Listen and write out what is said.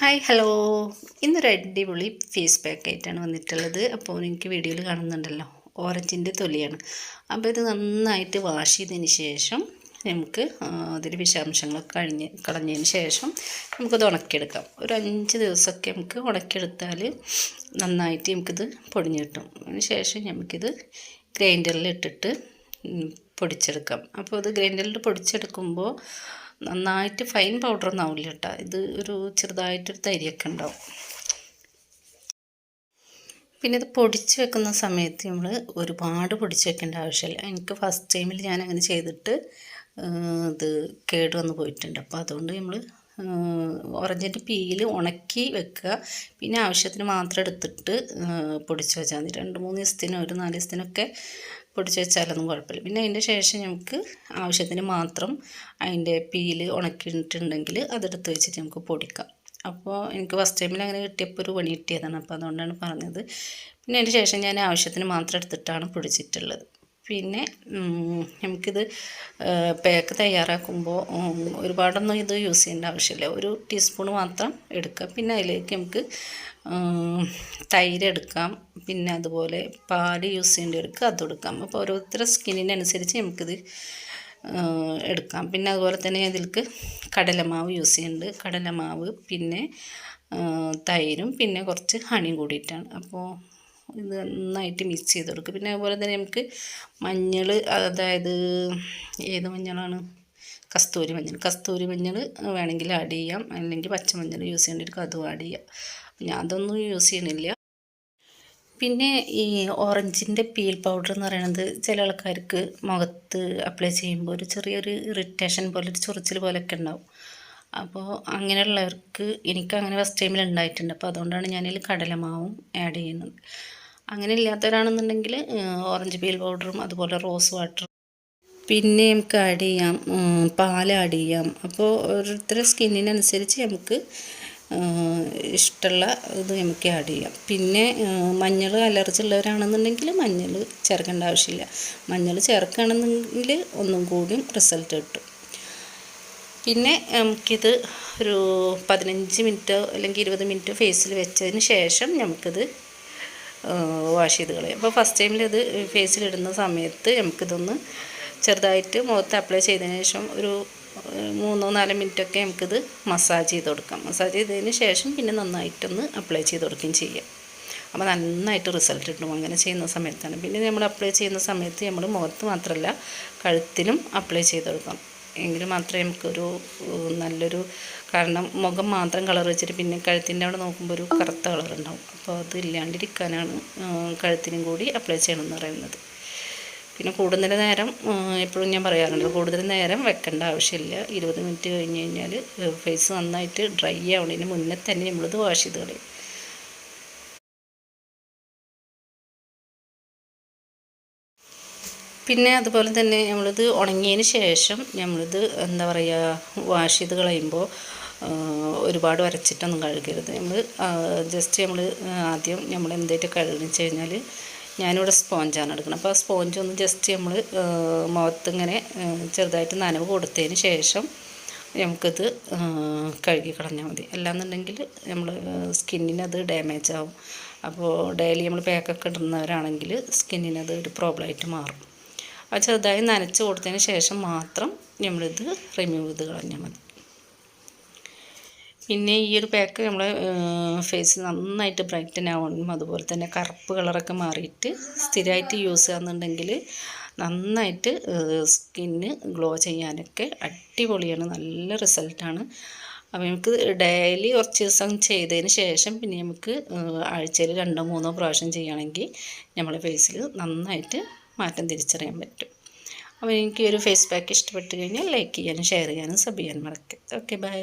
Hi hello ഇന്ന് ഇന്നൊരു അടിപൊളി ഫേസ് പാക്കായിട്ടാണ് വന്നിട്ടുള്ളത്. അപ്പോൾ എനിക്ക് വീഡിയോയിൽ കാണുന്നുണ്ടല്ലോ. ഓറഞ്ചിന്റെ തൊലിയാണ്. അപ്പോൾ ഇത് നന്നായിട്ട് വാഷ് ചെയ്തതിന് ശേഷം നമുക്ക് അതിൽ വിഷാംശങ്ങളൊക്കെ കഴിഞ്ഞ് കളഞ്ഞതിന് ശേഷം നമുക്കത് ഉണക്കിയെടുക്കാം. ഒരു അഞ്ച് ദിവസമൊക്കെ നമുക്ക് ഉണക്കിയെടുത്താൽ നന്നായിട്ട് നമുക്കിത് പൊടിഞ്ഞ് കിട്ടും. അതിന് ശേഷം നമുക്കിത് ഗ്രൈൻഡറിൽ ഇട്ടിട്ട് പൊടിച്ചെടുക്കാം. അപ്പോൾ അത് ഗ്രൈൻഡറിൽ പൊടിച്ചെടുക്കുമ്പോൾ നന്നായിട്ട് ഫൈൻ പൗഡർ ഒന്നും ആവില്ല കേട്ടോ. ഇത് ഒരു ചെറുതായിട്ടൊരു തരിയൊക്കെ ഉണ്ടാവും. പിന്നെ ഇത് പൊടിച്ച് വെക്കുന്ന സമയത്ത് നമ്മൾ ഒരുപാട് പൊടിച്ച് വെക്കേണ്ട ആവശ്യമില്ല. എനിക്ക് ഫസ്റ്റ് ടൈമിൽ ഞാൻ അങ്ങനെ ചെയ്തിട്ട് ഇത് കേട് വന്ന് പോയിട്ടുണ്ട്. അപ്പോൾ അതുകൊണ്ട് നമ്മൾ ഓറഞ്ചിന്റെ പീൽ ഉണക്കി വെക്കുക. പിന്നെ ആവശ്യത്തിന് മാത്രം എടുത്തിട്ട് പൊടിച്ച് വെച്ചാൽ മതി. രണ്ട് മൂന്ന് ദിവസത്തിനോ ഒരു നാല് ദിവസത്തിനൊക്കെ പൊടിച്ച് വെച്ചാലൊന്നും കുഴപ്പമില്ല. പിന്നെ അതിന്റെ ശേഷം നമുക്ക് ആവശ്യത്തിന് മാത്രം അതിന്റെ പീൽ ഉണക്കിയിട്ടുണ്ടെങ്കിൽ അതെടുത്ത് വെച്ചിട്ട് നമുക്ക് പൊടിക്കാം. അപ്പോൾ എനിക്ക് ഫസ്റ്റ് ടൈമിൽ അങ്ങനെ കിട്ടിയപ്പോൾ ഒരു പണി കിട്ടിയതാണ്. അപ്പോൾ അതുകൊണ്ടാണ് പറഞ്ഞത്. പിന്നെ അതിന്റെ ശേഷം ഞാൻ ആവശ്യത്തിന് മാത്രം എടുത്തിട്ടാണ് പൊടിച്ചിട്ടുള്ളത്. പിന്നെ നമുക്കിത് പേക്ക് തയ്യാറാക്കുമ്പോൾ ഒരുപാടൊന്നും ഇത് യൂസ് ചെയ്യേണ്ട ആവശ്യമില്ല. ഒരു ടീസ്പൂൺ മാത്രം എടുക്കുക പിന്നെ അതിലേക്ക് നമുക്ക് തൈര് എടുക്കാം. പിന്നെ അതുപോലെ പാൽ യൂസ് ചെയ്യേണ്ടവർക്ക് അതും എടുക്കാം അപ്പോൾ ഓരോരുത്തരുടെ സ്കിന്നിനനുസരിച്ച് നമുക്കിത് എടുക്കാം. പിന്നെ അതുപോലെ തന്നെ ഇതിൽക്ക് കടലമാവ് യൂസ് ചെയ്യുന്നുണ്ട്. കടലമാവ് പിന്നെ തൈരും പിന്നെ കുറച്ച് ഹണിയും കൂടിയിട്ടാണ്. അപ്പോൾ ഇത് നന്നായിട്ട് മിക്സ് ചെയ്ത് കൊടുക്കുക പിന്നെ അതുപോലെ തന്നെ നമുക്ക് മഞ്ഞൾ അതായത് ഏത് മഞ്ഞളാണ്? കസ്തൂരി മഞ്ഞൾ. കസ്തൂരി മഞ്ഞൾ വേണമെങ്കിൽ ആഡ് ചെയ്യാം. അല്ലെങ്കിൽ പച്ചമഞ്ഞൾ യൂസ് ചെയ്യേണ്ടിയിരിക്കും അതും ആഡ് ചെയ്യാം. ഞാൻ അതൊന്നും യൂസ് ചെയ്യണില്ല പിന്നെ ഈ ഓറഞ്ചിന്റെ പീൽ പൗഡർ എന്ന് പറയുന്നത് ചില ആൾക്കാർക്ക് മുഖത്ത് അപ്ലൈ ചെയ്യുമ്പോൾ ഒരു ചെറിയൊരു ഇറിറ്റേഷൻ പോലെ ഒരു ചൊറിച്ചിൽ പോലെയൊക്കെ ഉണ്ടാവും. അപ്പോൾ അങ്ങനെയുള്ളവർക്ക് എനിക്ക് അങ്ങനെ ഫസ്റ്റ് ടൈമിൽ ഉണ്ടായിട്ടുണ്ട്. അപ്പോൾ അതുകൊണ്ടാണ് ഞാനിതിൽ കടലമാവും ആഡ് ചെയ്യുന്നത്. അങ്ങനെ ഇല്ലാത്തവരാണെന്നുണ്ടെങ്കിൽ ഓറഞ്ച് പീൽ പൗഡറും അതുപോലെ റോസ് വാട്ടറും പിന്നെ നമുക്ക് ആഡ് ചെയ്യാം പാൽ ആഡ് ചെയ്യാം. അപ്പോൾ ഓരോരുത്തരുടെ സ്കിന്നിനനുസരിച്ച് നമുക്ക് ഇഷ്ടമുള്ള ഇത് നമുക്ക് ആഡ് ചെയ്യാം. പിന്നെ മഞ്ഞൾ അലർജി ഉള്ളവരാണെന്നുണ്ടെങ്കിൽ മഞ്ഞൾ ചേർക്കേണ്ട ആവശ്യമില്ല. മഞ്ഞൾ ചേർക്കുകയാണെന്നുണ്ടെങ്കിൽ ഒന്നും കൂടിയും റിസൾട്ട് കിട്ടും. പിന്നെ നമുക്കിത് ഒരു പതിനഞ്ച് മിനിറ്റ് അല്ലെങ്കിൽ ഇരുപത് മിനിറ്റ് ഫേസിൽ വെച്ചതിന് ശേഷം നമുക്കിത് വാഷ് ചെയ്ത് കളയാം. അപ്പോൾ ഫസ്റ്റ് ടൈമിൽ ഇത് ഫേസിലിടുന്ന സമയത്ത് നമുക്കിതൊന്ന് ചെറുതായിട്ട് മുഖത്ത് അപ്ലൈ ചെയ്തതിന് ശേഷം ഒരു മൂന്നോ നാലോ മിനിറ്റൊക്കെ നമുക്കിത് മസാജ് ചെയ്ത് കൊടുക്കാം. മസാജ് ചെയ്തതിന് ശേഷം പിന്നെ നന്നായിട്ടൊന്ന് അപ്ലൈ ചെയ്ത് കൊടുക്കുകയും ചെയ്യാം. അപ്പോൾ നന്നായിട്ട് റിസൾട്ട് കിട്ടും. അങ്ങനെ ചെയ്യുന്ന സമയത്താണ്. പിന്നെ നമ്മൾ അപ്ലൈ ചെയ്യുന്ന സമയത്ത് നമ്മൾ മുഖത്ത് മാത്രമല്ല കഴുത്തിലും അപ്ലൈ ചെയ്ത് കൊടുക്കാം എങ്കിൽ മാത്രമേ നമുക്കൊരു നല്ലൊരു കാരണം മുഖം മാത്രം കളർ വെച്ചിട്ട് പിന്നെ കഴുത്തിന്റെ അവിടെ നോക്കുമ്പോൾ ഒരു കറുത്ത കളർ ഉണ്ടാവും. അപ്പോൾ അത് ഇല്ലാണ്ടിരിക്കാനാണ് കഴുത്തിനും കൂടി അപ്ലൈ ചെയ്യണമെന്ന് പറയുന്നത്. പിന്നെ കൂടുതൽ നേരം എപ്പോഴും ഞാൻ പറയാറുണ്ട് കൂടുതൽ നേരം വെക്കേണ്ട ആവശ്യമില്ല. ഇരുപത് മിനിറ്റ് കഴിഞ്ഞ് കഴിഞ്ഞാൽ ഫേസ് നന്നായിട്ട് ഡ്രൈ ആവണതിന് മുന്നേ തന്നെ നമ്മളിത് വാഷ് ചെയ്ത് കളയും. പിന്നെ അതുപോലെ തന്നെ നമ്മളിത് ഉണങ്ങിയതിന് ശേഷം നമ്മളിത് എന്താ പറയുക വാഷ് ചെയ്ത് കളയുമ്പോൾ ഒരുപാട് വരച്ചിട്ടൊന്നും കഴുകരുത്. നമ്മൾ ജസ്റ്റ് നമ്മൾ ആദ്യം നമ്മൾ എന്തായിട്ട് കഴുകണമെന്ന് കഴിഞ്ഞാൽ ഞാനിവിടെ സ്പോഞ്ചാണ് എടുക്കുന്നത്. അപ്പോൾ സ്പോഞ്ച് ഒന്ന് ജസ്റ്റ് നമ്മൾ മുഖത്തിങ്ങനെ ചെറുതായിട്ട് നനവ് കൊടുത്തതിന് ശേഷം നമുക്കിത് കഴുകി കളഞ്ഞാൽ മതി. അല്ലാന്നുണ്ടെങ്കിൽ നമ്മൾ സ്കിന്നിനത് ഡാമേജ് ആവും. അപ്പോൾ ഡെയിലി നമ്മൾ പാക്കൊക്കെ ഇടുന്നവരാണെങ്കിൽ സ്കിന്നിനത് ഒരു പ്രോബ്ലമായിട്ട് മാറും. അത് ചെറുതായി നനച്ച് കൊടുത്തതിന് ശേഷം മാത്രം നമ്മളിത് റിമൂവ് ചെയ്ത് കളഞ്ഞാൽ മതി. പിന്നെ ഈ ഒരു പാക്ക് നമ്മൾ ഫേസ് നന്നായിട്ട് ബ്രൈറ്റൻ ആവണം അതുപോലെ തന്നെ കറുപ്പ് കളറൊക്കെ മാറിയിട്ട് സ്ഥിരമായിട്ട് യൂസ് ചെയ്യുന്നുണ്ടെങ്കിൽ നന്നായിട്ട് സ്കിന്ന് ഗ്ലോ ചെയ്യാനൊക്കെ അടിപൊളിയാണ് നല്ല റിസൾട്ടാണ് അപ്പോൾ നമുക്ക് ഡെയിലി കുറച്ച് ദിവസം ചെയ്തതിന് ശേഷം പിന്നെ നമുക്ക് ആഴ്ചയിൽ രണ്ടോ മൂന്നോ പ്രാവശ്യം ചെയ്യുകയാണെങ്കിൽ നമ്മളെ ഫേസിൽ നന്നായിട്ട് മാറ്റം തിരിച്ചറിയാൻ പറ്റും. അപ്പോൾ എനിക്ക് ഒരു ഫേസ് പാക്ക് ഇഷ്ടപ്പെട്ട് കഴിഞ്ഞാൽ ലൈക്ക് ചെയ്യാനും ഷെയർ ചെയ്യാനും സബ് ചെയ്യാനും മറക്കുക ഓക്കെ ബൈ